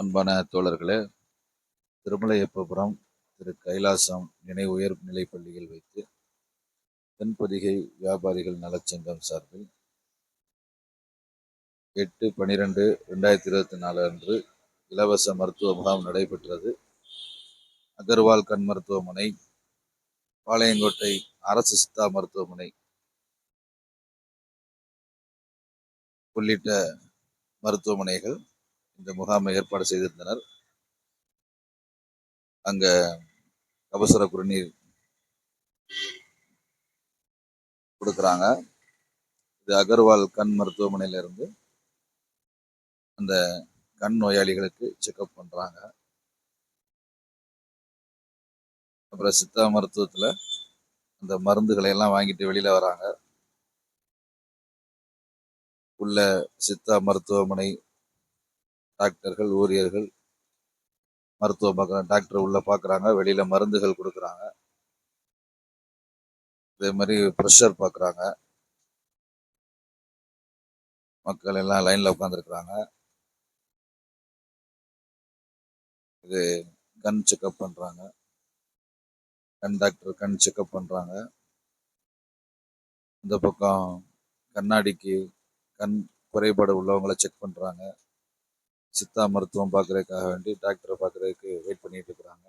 அன்பான தோழர்களே திருமலையப்பபுரம் திரு கைலாசம் நினை உயர் நிலைப்பள்ளியில் வைத்து தென்பதிகை வியாபாரிகள் நலச்சங்கம் சார்பில் எட்டு பனிரெண்டு ரெண்டாயிரத்தி இருபத்தி நாலு அன்று இலவச மருத்துவ முகாம் நடைபெற்றது. அகர்வால் கண் மருத்துவமனை பாளையங்கோட்டை அரசு சித்தா மருத்துவமனை உள்ளிட்ட மருத்துவமனைகள் இந்த முகாமை ஏற்பாடு செய்திருந்தனர். அங்க கபசுர குடிநீர் கொடுக்குறாங்க. இது அகர்வால் கண் மருத்துவமனையில இருந்து அந்த கண் நோயாளிகளுக்கு செக்அப் பண்றாங்க. அப்புறம் சித்தா மருத்துவத்துல அந்த மருந்துகளை எல்லாம் வாங்கிட்டு வெளியில வராங்க. உள்ள சித்தா மருத்துவமனை டாக்டர்கள் ஊழியர்கள் மருத்துவம் பார்க்குறாங்க டாக்டர் உள்ள பார்க்குறாங்க வெளியில மருந்துகள் கொடுக்குறாங்க. இதே மாதிரி ப்ரெஷர் பார்க்குறாங்க மக்கள் எல்லாம் லைன்ல உட்காந்துருக்குறாங்க இது கண் செக்அப் பண்றாங்க. கண் டாக்டர் கண் செக்அப் பண்றாங்க. இந்த பக்கம் கண்ணாடிக்கு கண் குறைபாடு உள்ளவங்கள செக் பண்றாங்க. சித்தா மருத்துவம் பார்க்கறதுக்காக வேண்டி டாக்டரை பார்க்கறதுக்கு வெயிட் பண்ணிட்டு இருக்கிறாங்க.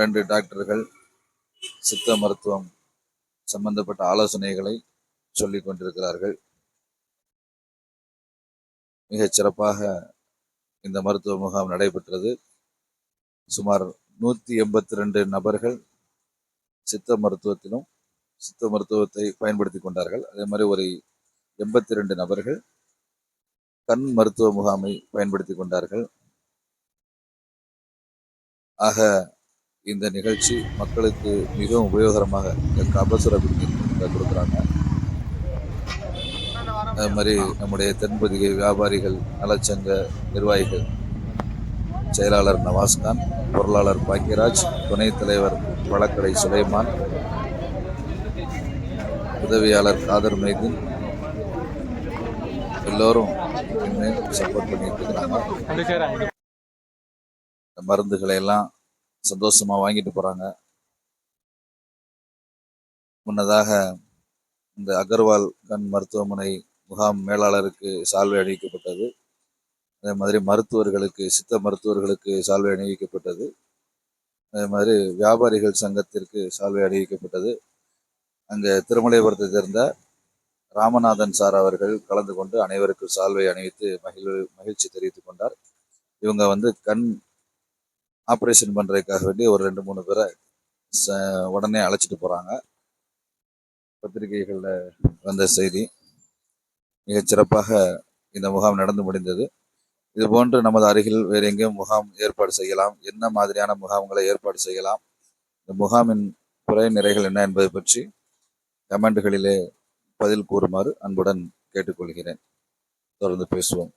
ரெண்டு டாக்டர்கள் சித்த மருத்துவம் சம்பந்தப்பட்ட ஆலோசனைகளை சொல்லிக் கொண்டிருக்கிறார்கள். மிகச் சிறப்பாக இந்த மருத்துவ முகாம் நடைபெற்றது. சுமார் நூற்றி எண்பத்தி ரெண்டு நபர்கள் சித்த மருத்துவத்திலும் சித்த மருத்துவத்தை பயன்படுத்தி கொண்டார்கள். அதே மாதிரி ஒரு எண்பத்தி ரெண்டு நபர்கள் கண் மருத்துவ முகாமை பயன்படுத்தி கொண்டார்கள். ஆக இந்த நிகழ்ச்சி மக்களுக்கு மிகவும் உபயோகரமாக இந்த கபசுர கொடுக்குறாங்க. அது மாதிரி நம்முடைய தென்பதிகை வியாபாரிகள் நலச்சங்க நிர்வாகிகள் செயலாளர் நவாஸ்கான் பொருளாளர் பாக்கியராஜ் துணைத் தலைவர் வழக்கடை சுலைமான் உதவியாளர் காதர் மைதீன் எல்லோரும் சப்போர்ட் பண்ணிட்டு இருக்கிறாங்க இந்த மருந்துகளை எல்லாம் சந்தோஷமா வாங்கிட்டு போறாங்க. முன்னதாக இந்த அகர்வால் கண் மருத்துவமனை முகாம் மேலாளருக்கு சால்வை அணிவிக்கப்பட்டது. அதே மாதிரி மருத்துவர்களுக்கு சித்த மருத்துவர்களுக்கு சால்வை அணிவிக்கப்பட்டது. அதே மாதிரி வியாபாரிகள் சங்கத்திற்கு சால்வை அணிவிக்கப்பட்டது. அங்கே திருமலைபுரத்தை சேர்ந்த ராமநாதன் சார் அவர்கள் கலந்து கொண்டு அனைவருக்கும் சால்வை அணிவித்து மகிழ் மகிழ்ச்சி தெரிவித்துக் கொண்டார். இவங்க வந்து கண் ஆப்ரேஷன் பண்ணுறதுக்காக வேண்டி ஒரு ரெண்டு மூணு பேரை ச உடனே அழைச்சிட்டு போகிறாங்க பத்திரிகைகளில் வந்த செய்தி மிகச்சிறப்பாக இந்த முகாம் நடந்து முடிந்தது. இது போன்று நமது அருகில் வேறு எங்கேயும் முகாம் ஏற்பாடு செய்யலாம். என்ன மாதிரியான முகாம்களை ஏற்பாடு செய்யலாம்? இந்த முகாமின் குறை நிறைகள் என்ன என்பது பற்றி கமெண்ட்களிலே பதில் கூறுமாறு அன்புடன் கேட்டுக்கொள்கிறேன். தொடர்ந்து பேசுவோம்.